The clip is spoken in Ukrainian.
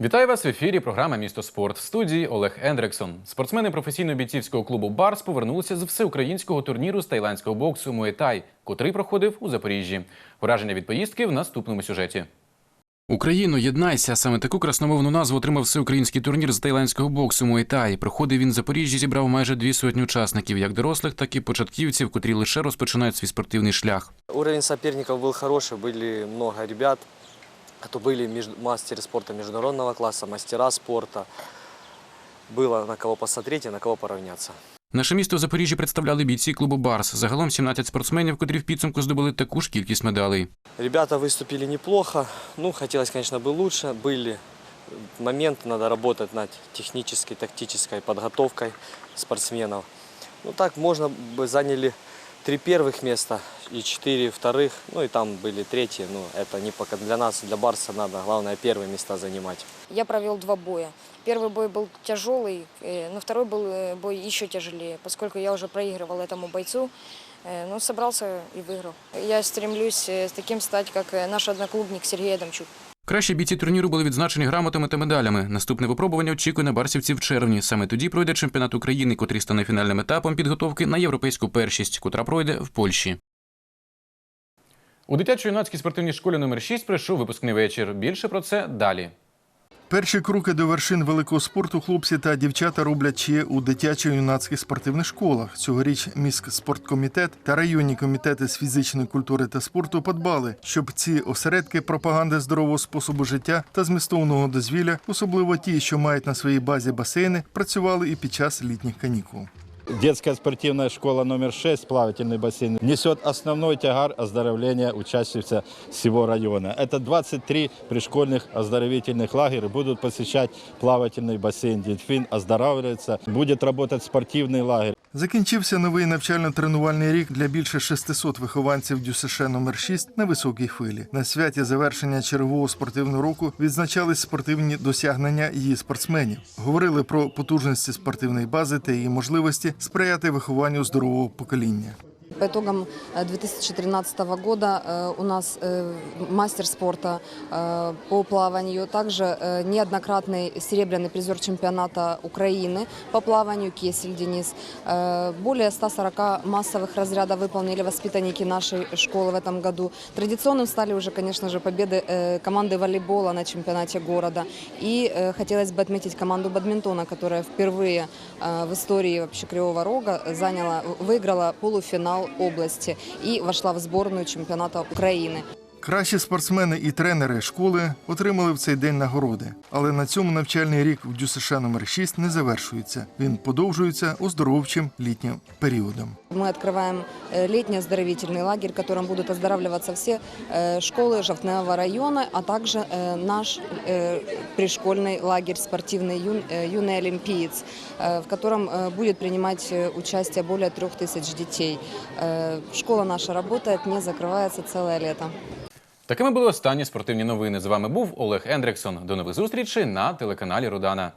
Вітаю вас в ефірі. Програма Місто спорт в студії Олег Ендрексон. Спортсмени професійно-бійцівського клубу Барс повернулися з всеукраїнського турніру з тайландського боксу Муетай, котрий проходив у Запоріжжі. Враження від поїздки в наступному сюжеті. Україно, єднайся! Саме таку красномовну назву отримав всеукраїнський турнір з тайландського боксу Муайтай. Проходив він в Запоріжжі, зібрав майже дві сотні учасників, як дорослих, так і початківців, котрі лише розпочинають свій спортивний шлях. Уровень соперников был хороший, были много ребят, то были меж- мастеры спорта международного класса, мастера спорта. Было на кого посмотреть и на кого поравняться. Наше місто в Запоріжжі представляли бійці клубу Барс. Загалом 17 спортсменів, котрі в підсумку здобули таку ж кількість медалей. Ребята выступили неплохо, ну, хотелось, конечно, бы лучше. Были моменты, надо работать над технической, тактической подготовкой спортсменов. Ну, так можно бы заняли три первых места и четыре вторых, ну и там были третьи, ну, это не пока для нас, для Барса надо, главное, первые места занимать. Я провел два боя. Первый бой был тяжелый, э, но второй был э, бой еще тяжелее, поскольку я уже проигрывал этому бойцу. э, Но собрался и выиграл. Я стремлюсь э, с таким стать, как э, наш одноклубник Сергей Адамчук. Кращі бійці турніру були відзначені грамотами та медалями. Наступне випробування очікує на барсівці в червні. Саме тоді пройде чемпіонат України, котрий стане фінальним етапом підготовки на європейську першість, котра пройде в Польщі. У дитячо-юнацькій спортивній школі номер 6 пройшов випускний вечір. Більше про це далі. Перші кроки до вершин великого спорту хлопці та дівчата роблять ще у дитячо-юнацьких спортивних школах. Цьогоріч міськспорткомітет та районні комітети з фізичної культури та спорту подбали, щоб ці осередки пропаганди здорового способу життя та змістовного дозвілля, особливо ті, що мають на своїй базі басейни, працювали і під час літніх канікул. Детская спортивная школа номер 6, плавательный бассейн, несет основной тягар оздоровления учащихся всего района. Это 23 пришкольных оздоровительных лагеря будут посещать плавательный бассейн. Дельфин оздоравливается, будет работать спортивный лагерь. Закінчився новий навчально-тренувальний рік для більше 600 вихованців ДЮСШ номер 6 на високій хвилі. На святі завершення чергового спортивного року відзначались спортивні досягнення її спортсменів. Говорили про потужності спортивної бази та її можливості сприяти вихованню здорового покоління. По итогам э, 2013 года э, у нас э, мастер спорта э, по плаванию, также э, неоднократный серебряный призер чемпионата Украины по плаванию Кесель Денис. Э, Более 140 массовых разрядов выполнили воспитанники нашей школы в этом году. Традиционным стали уже, конечно же, победы э, команды волейбола на чемпионате города. И э, хотелось бы отметить команду бадминтона, которая впервые э, в истории вообще Кривого Рога заняла, выиграла полуфинал области и вошла в сборную чемпионата Украины. Кращі спортсмени і тренери школи отримали в цей день нагороди. Але на цьому навчальний рік в ДЮСШ номер 6 не завершується. Він подовжується оздоровчим літнім періодом. Мы открываем э, летний оздоровительный лагерь, в котором будут оздоравливаться все э, школы Жовтневого района, а также э, наш э, пришкольный лагерь спортивный «Юн- э, «Юный олимпиец», э, в котором э, будет принимать э, участие более трех тысяч детей. Э, Школа наша работает, не закрывается целое лето. Такими були останні спортивні новини. З вами був Олег Ендрексон. До нових зустрічей на телеканалі Рудана.